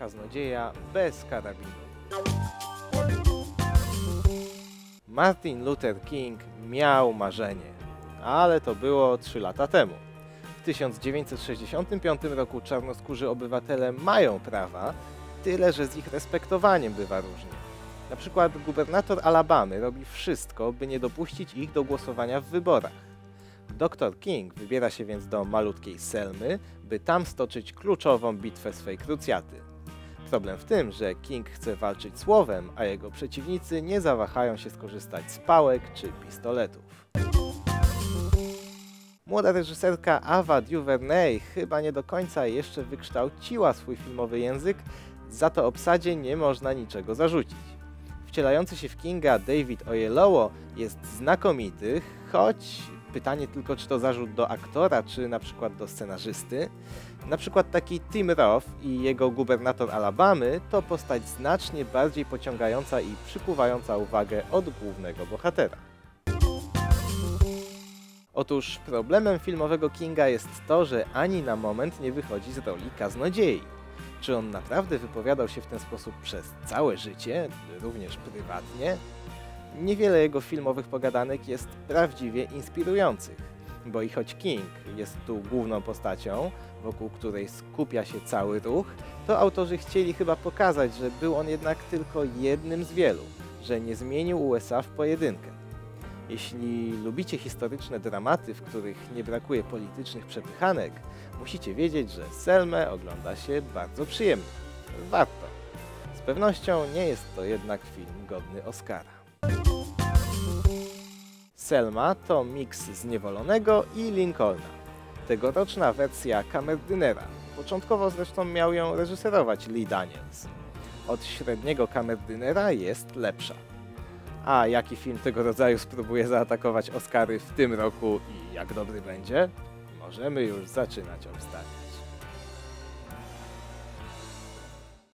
kaznodzieja bez karabinu. Martin Luther King miał marzenie, ale to było 3 lata temu. W 1965 roku czarnoskórzy obywatele mają prawa, tyle że z ich respektowaniem bywa różnie. Na przykład gubernator Alabamy robi wszystko, by nie dopuścić ich do głosowania w wyborach. Dr King wybiera się więc do malutkiej Selmy, by tam stoczyć kluczową bitwę swej krucjaty. Problem w tym, że King chce walczyć słowem, a jego przeciwnicy nie zawahają się skorzystać z pałek czy pistoletów. Młoda reżyserka Ava DuVernay chyba nie do końca jeszcze wykształciła swój filmowy język, za to obsadzie nie można niczego zarzucić. Wcielający się w Kinga David Oyelowo jest znakomity, choć pytanie tylko, czy to zarzut do aktora, czy na przykład do scenarzysty. Na przykład taki Tim Roth i jego gubernator Alabamy to postać znacznie bardziej pociągająca i przykuwająca uwagę od głównego bohatera. Otóż problemem filmowego Kinga jest to, że ani na moment nie wychodzi z roli kaznodziei. Czy on naprawdę wypowiadał się w ten sposób przez całe życie, również prywatnie? Niewiele jego filmowych pogadanek jest prawdziwie inspirujących, bo i choć King jest tu główną postacią, wokół której skupia się cały ruch, to autorzy chcieli chyba pokazać, że był on jednak tylko jednym z wielu, że nie zmienił USA w pojedynkę. Jeśli lubicie historyczne dramaty, w których nie brakuje politycznych przepychanek, musicie wiedzieć, że Selmę ogląda się bardzo przyjemnie. Warto. Z pewnością nie jest to jednak film godny Oscara. Selma to miks Zniewolonego i Lincolna. Tegoroczna wersja kamerdynera. Początkowo zresztą miał ją reżyserować Lee Daniels. Od średniego kamerdynera jest lepsza. A jaki film tego rodzaju spróbuje zaatakować Oscary w tym roku i jak dobry będzie? Możemy już zaczynać obstawiać.